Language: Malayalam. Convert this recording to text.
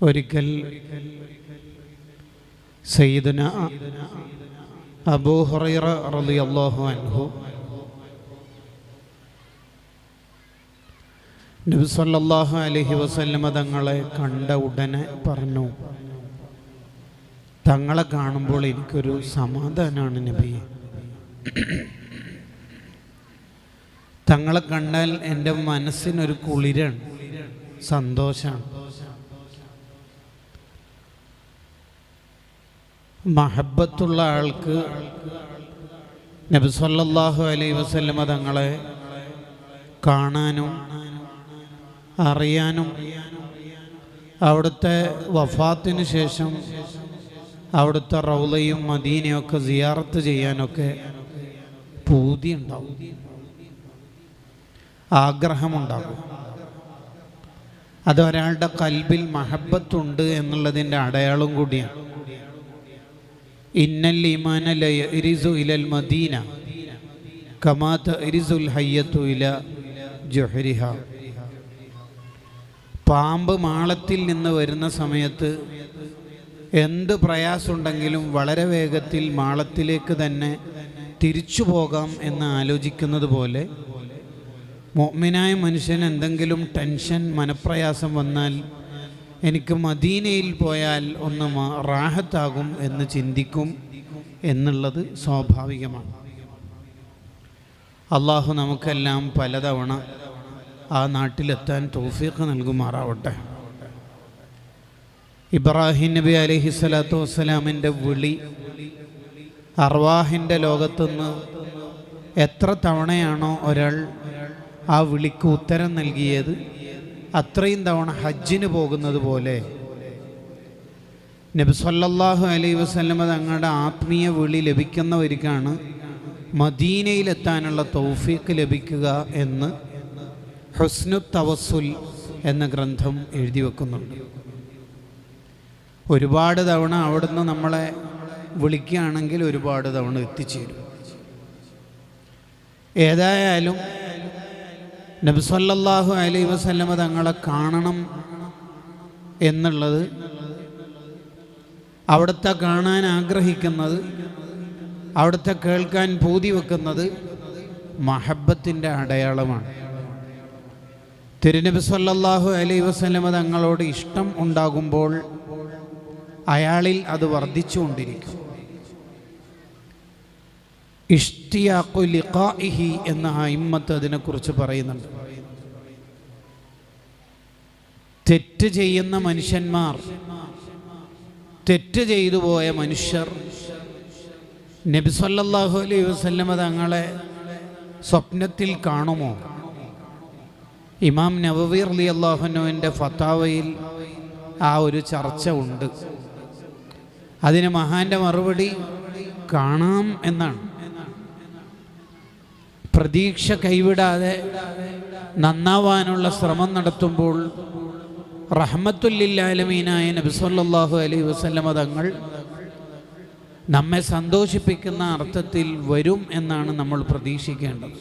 ഒരിക്കൽ സയ്യിദന അബൂ ഹുറൈറ റളിയല്ലാഹു അൻഹു നബി സല്ലല്ലാഹു അലൈഹി വസല്ലമ തങ്ങളെ കണ്ട ഉടനെ പറഞ്ഞു തങ്ങളെ കാണുമ്പോൾ എനിക്കൊരു സമാധാനമാണ് നബി. തങ്ങളെ കണ്ടാൽ എന്റെ മനസ്സിനൊരു കുളിരാണ് സന്തോഷമാണ് മഹബത്തുള്ള ആൾക്ക് നബി അലൈ വസല്ലമ തങ്ങളെ കാണാനും അറിയാനും അവിടുത്തെ വഫാത്തിന് ശേഷം അവിടുത്തെ റൗലയും മദീനയൊക്കെ സിയാറത്ത് ചെയ്യാനൊക്കെ പൂതി ഉണ്ടാവും ആഗ്രഹമുണ്ടാകും. അത് ഒരാളുടെ കൽബിൽ മഹബത്തുണ്ട് എന്നുള്ളതിന്റെ അടയാളം കൂടിയാണ്. ഇന്നൽ ഈമാന ലയരിസു ഇലൽ മദീന കമാത ഇരിസുൽ ഹയ്യത്തു ഇല ജൊഹരിഹ. പാമ്പ് മാളത്തിൽ നിന്ന് വരുന്ന സമയത്ത് എന്ത് പ്രയാസമുണ്ടെങ്കിലും വളരെ വേഗത്തിൽ മാളത്തിലേക്ക് തന്നെ തിരിച്ചു പോകാം എന്ന് ആലോചിക്കുന്നത് പോലെ മോമിനായ മനുഷ്യൻ എന്തെങ്കിലും ടെൻഷൻ മനപ്രയാസം വന്നാൽ എനിക്ക് മദീനയിൽ പോയാൽ ഒന്ന് റാഹത്താകും എന്ന് ചിന്തിക്കും എന്നുള്ളത് സ്വാഭാവികമാണ്. അള്ളാഹു നമുക്കെല്ലാം പലതവണ ആ നാട്ടിലെത്താൻ തൗഫീഖ് നൽകുമാറാവട്ടെ. ഇബ്രാഹിം നബി അലഹി സ്വലാത്തു വസ്സലാമിന്റെ വിളി അർവാഹിന്റെ ലോകത്തുനിന്ന് എത്ര തവണയാണോ ഒരാൾ ആ വിളിക്ക് ഉത്തരം നൽകിയത്? അത്രയും തവണ ഹജ്ജിന് പോകുന്നത് പോലെ നബി അലൈ അലൈഹി വസല്ലമ തങ്ങളുടെ ആത്മീയ വിളി ലഭിക്കുന്നവർക്കാണ് മദീനയിലെത്താനുള്ള തൗഫീക്ക് ലഭിക്കുക എന്ന് ഹുസ്നു തവസുൽ എന്ന ഗ്രന്ഥം എഴുതി വെക്കുന്നുണ്ട്. ഒരുപാട് തവണ അവിടുന്ന് നമ്മളെ വിളിക്കുകയാണെങ്കിൽ ഒരുപാട് തവണ എത്തിച്ചേരും. ഏതായാലും നബി അലൈ വസല്ലമ തങ്ങളെ കാണണം എന്നുള്ളത് അവിടുത്തെ കാണാൻ ആഗ്രഹിക്കുന്നത് അവിടുത്തെ കേൾക്കാൻ പൂതി വെക്കുന്നത് മഹബത്തിന്റെ അടയാളമാണ്. തിരുനബി സല്ലാഹു അലൈ വസല്ലമ തങ്ങളോട് ഇഷ്ടം ഉണ്ടാകുമ്പോൾ അയാളിൽ അത് വർദ്ധിച്ചുകൊണ്ടിരിക്കും. ഇഷ്തിയാഖു എന്ന ഇമ്മത്ത് അതിനെക്കുറിച്ച് പറയുന്നുണ്ട്. തെറ്റ് ചെയ്യുന്ന മനുഷ്യന്മാർ തെറ്റ് ചെയ്തു പോയ മനുഷ്യർ നബി സല്ലല്ലാഹു അലൈഹി വസല്ലമ തങ്ങളെ സ്വപ്നത്തിൽ കാണുമോ? ഇമാം നവവി അലി അള്ളാഹുനുവിന്റെ ഫത്താവയിൽ ആ ഒരു ചർച്ച ഉണ്ട്. അതിന് മഹാന്റെ മറുപടി കാണാം എന്നാണ്. പ്രതീക്ഷ കൈവിടാതെ നന്നാവാനുള്ള ശ്രമം നടത്തുമ്പോൾ റഹ്മത്തുല്ലില്ലാലമീനായ നബി സല്ലല്ലാഹു അലൈഹി വസല്ലമ തങ്ങൾ നമ്മെ സന്തോഷിപ്പിക്കുന്ന അർത്ഥത്തിൽ വരും എന്നാണ് നമ്മൾ പ്രതീക്ഷിക്കേണ്ടത്.